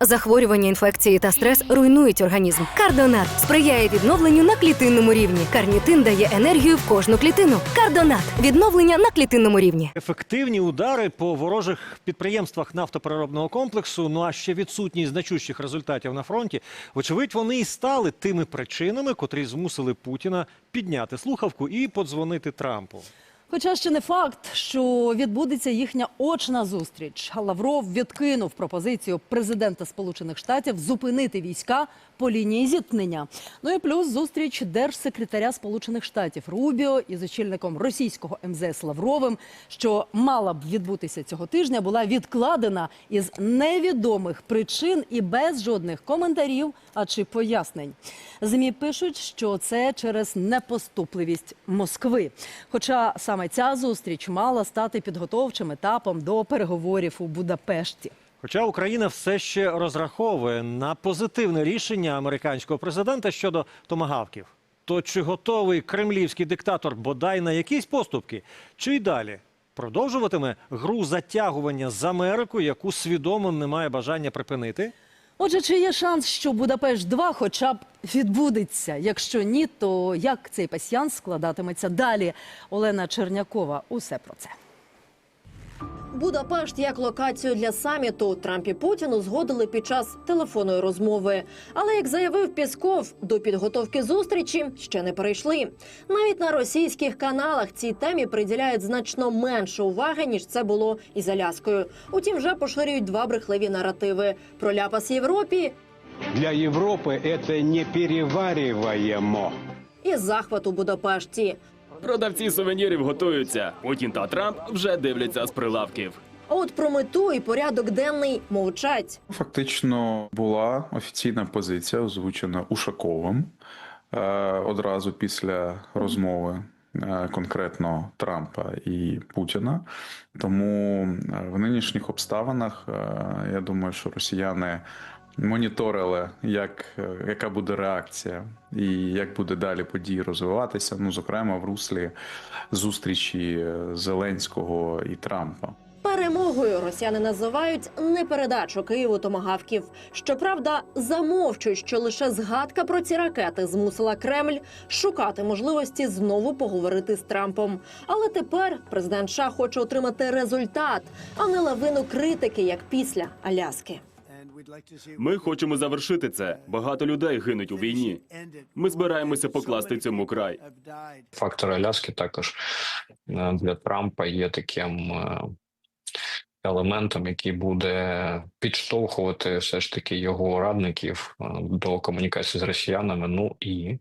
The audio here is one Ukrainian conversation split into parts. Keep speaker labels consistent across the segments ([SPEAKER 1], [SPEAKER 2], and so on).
[SPEAKER 1] Захворювання, інфекції та стрес руйнують організм. Кардонат сприяє відновленню на клітинному рівні. Карнітин дає енергію в кожну клітину. Кардонат відновлення на клітинному рівні.
[SPEAKER 2] Ефективні удари по ворожих підприємствах нафтопереробного комплексу, ну а ще відсутність значущих результатів на фронті. Вочевидь, вони і стали тими причинами, котрі змусили Путіна підняти слухавку і подзвонити Трампу.
[SPEAKER 3] Хоча ще не факт, що відбудеться їхня очна зустріч. Лавров відкинув пропозицію президента Сполучених Штатів зупинити війська по лінії зіткнення. Ну і плюс зустріч держсекретаря Сполучених Штатів Рубіо із очільником російського МЗС Лавровим, що мала б відбутися цього тижня, була відкладена із невідомих причин і без жодних коментарів, а чи пояснень. ЗМІ пишуть, що це через непоступливість Москви. Хоча саме ця зустріч мала стати підготовчим етапом до переговорів у Будапешті.
[SPEAKER 2] Хоча Україна все ще розраховує на позитивне рішення американського президента щодо томагавків. То чи готовий кремлівський диктатор бодай на якісь поступки, чи й далі продовжуватиме гру затягування з Америку, яку свідомо не має бажання припинити?
[SPEAKER 3] Отже, чи є шанс, що Будапешт 2 хоча б відбудеться? Якщо ні, то як цей пасьянс складатиметься далі? Олена Чернякова усе про це.
[SPEAKER 4] Будапешт як локацію для саміту Трамп і Путін узгодили під час телефонної розмови. Але як заявив Пісков, до підготовки зустрічі ще не перейшли. Навіть на російських каналах цій темі приділяють значно менше уваги ніж це було із Аляскою. Утім, вже поширюють два брехливі наративи про ляпас Європі
[SPEAKER 5] Для Европы это неперевариваемо.
[SPEAKER 4] і захват у Будапешті.
[SPEAKER 6] Продавці сувенірів готуються. Путін та Трамп вже дивляться з прилавків.
[SPEAKER 4] А от про мету і порядок денний мовчать.
[SPEAKER 7] Фактично була офіційна позиція, озвучена Ушаковим е, одразу після розмови е, конкретно Трампа і Путіна. Тому е, в нинішніх обставинах е, я думаю, що росіяни. Моніторили, як, е, яка буде реакція і як буде далі події розвиватися. Ну, зокрема, в руслі зустрічі е, Зеленського і Трампа.
[SPEAKER 4] Перемогою росіяни називають не передачу Києву томагавків. Щоправда, замовчують, що лише згадка про ці ракети змусила Кремль шукати можливості знову поговорити з Трампом. Але тепер президент США хоче отримати результат, а не лавину критики, як після Аляски.
[SPEAKER 6] Ми хочемо завершити це. Багато людей гинуть у війні. Ми збираємося покласти цьому край.
[SPEAKER 8] фактор Аляски також е, для Трампа є таким е, елементом, який буде підштовхувати все ж таки його радників е, до комунікації з росіянами. Ну і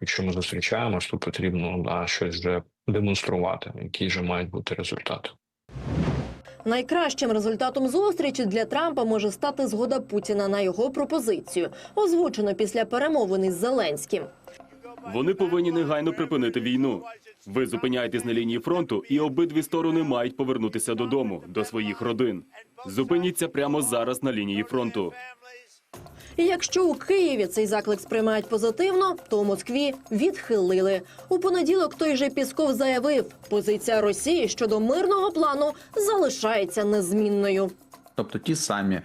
[SPEAKER 8] якщо ми зустрічаємось, то потрібно да, щось вже демонструвати, які вже мають бути результати.
[SPEAKER 4] Найкращим результатом зустрічі для Трампа може стати згода Путіна на його пропозицію, озвучено після перемовин із Зеленським.
[SPEAKER 6] Вони повинні негайно припинити війну. Ви зупиняєтесь на лінії фронту, і обидві сторони мають повернутися додому, до своїх родин. Зупиніться прямо зараз на лінії фронту.
[SPEAKER 4] І якщо у Києві цей заклик сприймають позитивно, то у Москві відхилили. У понеділок той же Пісков заявив, позиція Росії щодо мирного плану залишається незмінною.
[SPEAKER 7] Тобто ті самі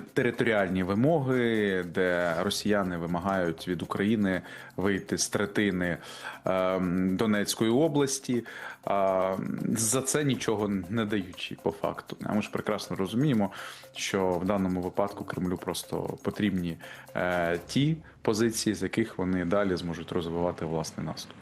[SPEAKER 7] територіальні вимоги, де росіяни вимагають від України вийти з третини ем, Донецької області, а, за це нічого не даючи по факту. А ми ж прекрасно розуміємо, що в даному випадку Кремлю просто потрібні е, ті позиції, з яких вони далі зможуть розвивати власний наступ.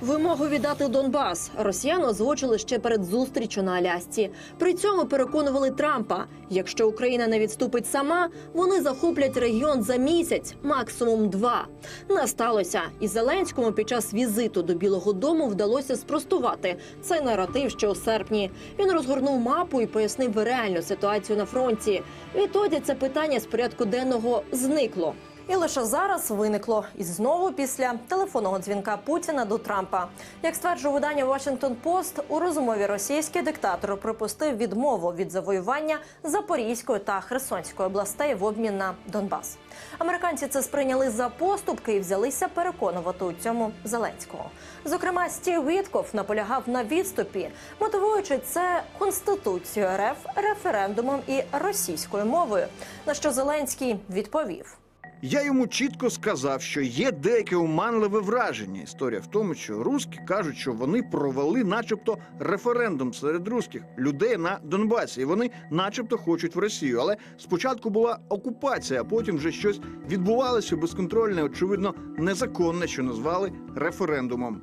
[SPEAKER 4] Вимогу віддати Донбас росіяни озвучили ще перед зустрічю на Алясці. При цьому переконували Трампа: якщо Україна не відступить сама, вони захоплять регіон за місяць, максимум два. Не сталося, і Зеленському під час візиту до Білого Дому вдалося спростувати цей наратив ще у серпні. Він розгорнув мапу і пояснив реальну ситуацію на фронті. Відтоді це питання з порядку денного зникло. І лише зараз виникло і знову після телефонного дзвінка Путіна до Трампа. Як стверджує видання Washington Post, у розмові російський диктатор припустив відмову від завоювання Запорізької та Херсонської областей в обмін на Донбас. Американці це сприйняли за поступки і взялися переконувати у цьому Зеленського. Зокрема, Стів Вітков наполягав на відступі, мотивуючи це конституцією РФ, референдумом і російською мовою. На що Зеленський відповів.
[SPEAKER 9] Я йому чітко сказав, що є деяке оманливе враження. Історія в тому, що руски кажуть, що вони провели, начебто, референдум серед руських людей на Донбасі, і вони, начебто, хочуть в Росію. Але спочатку була окупація, а потім вже щось відбувалося безконтрольне, очевидно, незаконне, що назвали референдумом.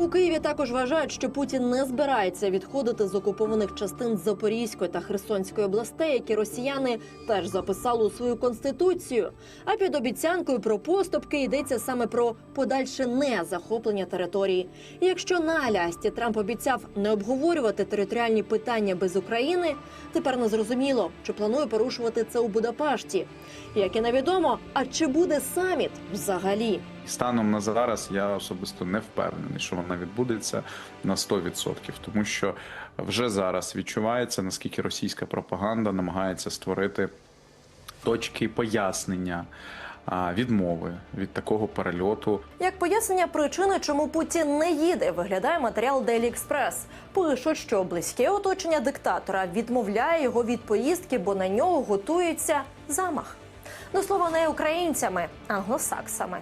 [SPEAKER 4] У Києві також вважають, що Путін не збирається відходити з окупованих частин Запорізької та Херсонської областей, які росіяни теж записали у свою конституцію. А під обіцянкою про поступки йдеться саме про подальше незахоплення території. І якщо на Алясці Трамп обіцяв не обговорювати територіальні питання без України, тепер не зрозуміло, чи планує порушувати це у Будапешті. Як і невідомо, а чи буде саміт взагалі?
[SPEAKER 7] Станом на зараз я особисто не впевнений, що вона відбудеться на 100%, тому що вже зараз відчувається, наскільки російська пропаганда намагається створити точки пояснення відмови від такого перельоту.
[SPEAKER 4] Як пояснення причини, чому Путін не їде, виглядає матеріал Daily Express. Пишуть, що близьке оточення диктатора відмовляє його від поїздки, бо на нього готується замах. До слова, не українцями, англосаксами.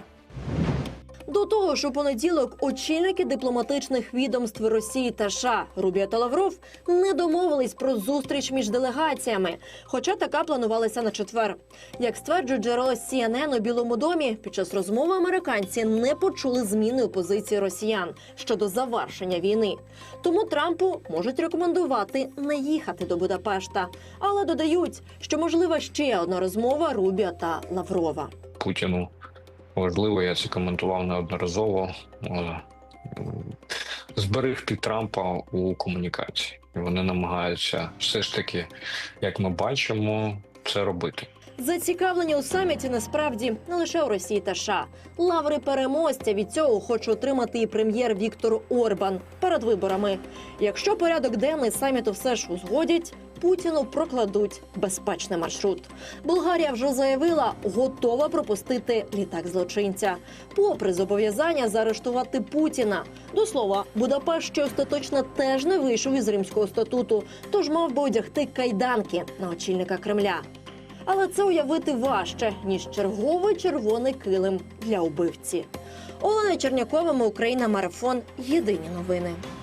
[SPEAKER 4] До того ж, у понеділок очільники дипломатичних відомств Росії та США Рубіо та Лавров не домовились про зустріч між делегаціями, хоча така планувалася на четвер. Як стверджують джерела CNN у Білому домі, під час розмови американці не почули зміни у позиції росіян щодо завершення війни. Тому Трампу можуть рекомендувати не їхати до Будапешта, але додають, що можлива ще одна розмова Рубіо та Лаврова.
[SPEAKER 8] Путіну важливо, я це коментував неодноразово. Зберіг Зберегти Трампа у комунікації. І Вони намагаються все ж таки, як ми бачимо, це робити.
[SPEAKER 4] Зацікавлені у саміті насправді не лише у Росії та США. Лаври переможця від цього хоче отримати і прем'єр Віктор Орбан перед виборами. Якщо порядок денний саміту все ж узгодять, Путіну прокладуть безпечний маршрут. Болгарія вже заявила, готова пропустити літак злочинця, попри зобов'язання заарештувати Путіна. До слова, Будапешт ще остаточно теж не вийшов із римського статуту, тож мав би одягти кайданки на очільника Кремля. Але це уявити важче ніж черговий червоний килим для убивці. Олена Чернякова, Україна, марафон. Єдині новини.